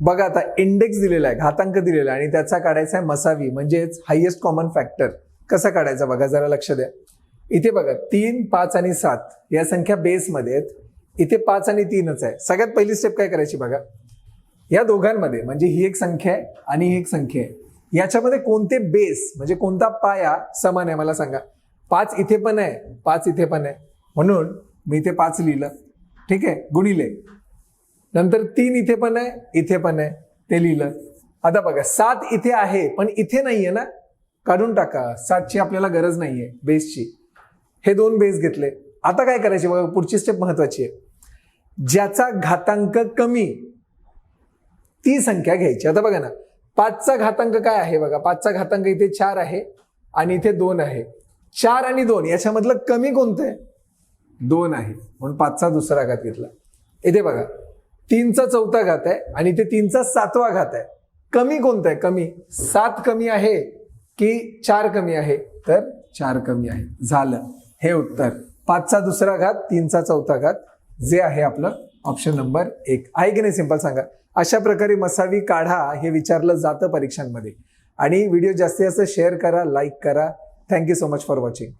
बघा आता इंडेक्स दिलेला आहे घातांक दिलेला आहे आणि त्याचा काढायचा आहे मसावी म्हणजेच हायएस्ट कॉमन फॅक्टर कसा काढायचा बघा जरा लक्ष द्या. इथे बघा तीन पाच आणि सात या संख्या बेसमध्ये आहेत. इथे पाच आणि तीनच आहे. सगळ्यात पहिली स्टेप काय करायची बघा? या दोघांमध्ये म्हणजे ही एक संख्या आहे आणि ही एक संख्या आहे. याच्यामध्ये कोणते बेस म्हणजे कोणता पाया समान आहे मला सांगा. पाच इथे पण आहे पाच इथे पण आहे. म्हणून मी इथे पाच लिहिलं. ठीक आहे? गुणिले. नंतर तीन इथे पण आहे इथे पण आहे. ते लिहिलं. आता बघा सात इथे आहे पण इथे नाहीये ना? काढून टाका. सातची आपल्याला गरज नाहीये बेसची. हे दोन बेस घेतले. आता काय करायचे बघा पुढची स्टेप महत्वाची आहे. ज्याचा घातांक कमी ती संख्या घ्यायची. आता बघा ना पाचचा घातांक काय आहे बघा? पाचचा घातांक इथे चार आहे आणि इथे दोन आहे. चार आणि दोन याच्यामधलं कमी कोणतं आहे? दोन आहे. म्हणून पाचचा दुसरा घात घेतला. इथे बघा तीनचा चौथा घात आहे आणि ते तीनचा सातवा घात आहे. कमी कोणतं आहे? कमी. सात कमी आहे की चार कमी आहे? तर चार कमी आहे. झालं. हे उत्तर. पाचचा दुसरा घात तीनचा चौथा घात. जे आहे आपलं ऑप्शन नंबर एक. आहे की नाही? सिंपल सांगा. अशा प्रकारे मसावी काढा हे विचारलं जातं परीक्षांमध्ये. आणि व्हिडिओ जास्तीत जास्त शेअर करा लाईक करा. Thank you so much for watching